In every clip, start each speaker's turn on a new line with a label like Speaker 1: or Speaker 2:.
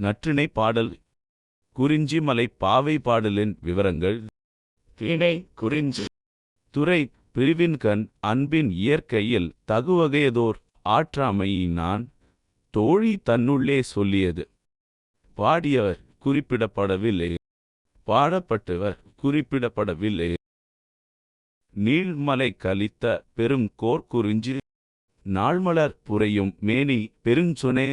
Speaker 1: நற்றிணை பாடல். குறிஞ்சிமலை பாவை பாடலின் விவரங்கள்.
Speaker 2: திணை குறிஞ்சி.
Speaker 1: துறை பிரிவின்கண் அன்பின் இயற்கையில் தகுவகையதோர் ஆற்றாமையினான் தோழி தன்னுள்ளே சொல்லியது. பாடியவர் குறிப்பிடப்படவில்லை. பாடப்பட்டவர் குறிப்பிடப்படவில்லை. நீள்மலை கலித்த பெரும் கோர்க்குறிஞ்சி நாள்மலர் புரையும் மேனி பெருஞ்சொனே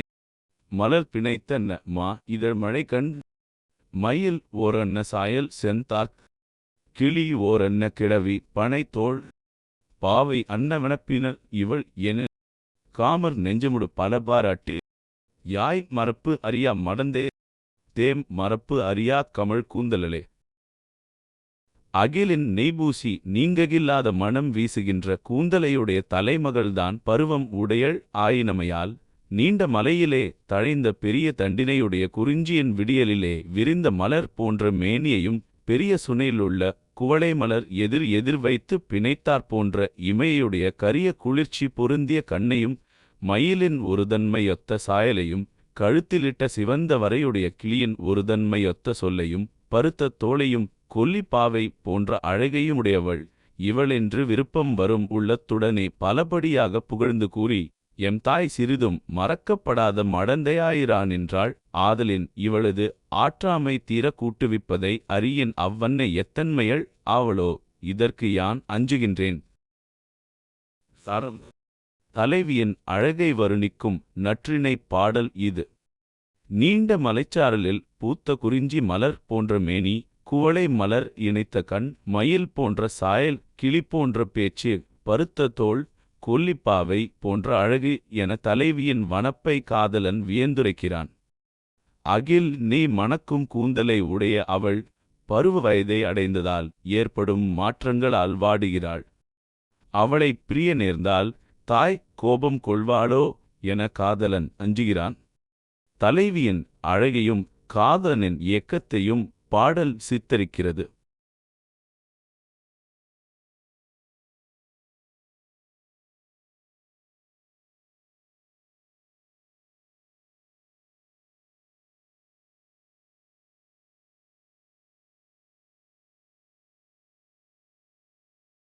Speaker 1: மலர் பிணைத்தன்ன மா இதழ் மழைக்கண் மயில் ஓரன்ன சாயல் செந்தாக் கிளி ஓரன்ன கிழவி பனைத்தோள் பாவை அன்னவனப்பினர் இவள் என காமர் நெஞ்சமுடு பல பாராட்டி. யாய் மரப்பு அறியா மடந்தே தேம் மரப்பு அறியா கமழ் கூந்தலலே. அகிலின் நெய்பூசி நீங்ககில்லாத மனம் வீசுகின்ற கூந்தலையுடைய தலைமகள்தான் பருவம் உடையள் ஆயினமையால் நீண்ட மலையிலே தழைந்த பெரிய தண்டினையுடைய குறிஞ்சியின் விடியலிலே விரிந்த மலர் போன்ற மேனியையும் பெரிய சுனையிலுள்ள குவளை மலர் எதிர் எதிர் வைத்து பிணைத்தாற் போன்ற இமையுடைய கரிய குளிர்ச்சி பொருந்திய கண்ணையும் மயிலின் ஒருதன்மையொத்த சாயலையும் கழுத்திலிட்ட சிவந்த வரையுடைய கிளியின் ஒருதன்மையொத்த சொல்லையும் பருத்த தோளையும் கொல்லிப்பாவை போன்ற அழகையுமுடையவள். இவளென்று விருப்பம் வரும் உள்ளத்துடனே பலபடியாக புகழ்ந்து கூறி எம் தாய் சிறிதும் மறக்கப்படாத மடந்தையாயிரானின்றாள். ஆதலின் இவளது ஆற்றாமை தீர கூட்டுவிப்பதை அரியின் அவ்வன்னை எத்தன்மையள்? ஆவளோ இதற்கு யான் அஞ்சுகின்றேன்? சரம். தலைவியின் அழகை வருணிக்கும் நற்றினை பாடல் இது. நீண்ட மலைச்சாரலில் பூத்த குறிஞ்சி மலர் போன்ற மேனி குவளை மலர் இணைத்த கண் மயில் போன்ற சாயல் கிளி போன்ற பேச்சு பருத்த தோள் கொல்லிப்பாவை போன்ற அழகு என தலைவியின் வனப்பை காதலன் வியந்துரைக்கிறான். அகில் நீ மணக்கும் கூந்தலை உடைய அவள் பருவ வயதை அடைந்ததால் ஏற்படும் மாற்றங்களால் வாடுகிறாள். அவளை பிரிய நேர்ந்தால் தாய் கோபம் கொள்வாளோ என காதலன் அஞ்சுகிறான். தலைவியின் அழகையும் காதலனின் இயக்கத்தையும் பாடல் சித்தரிக்கிறது.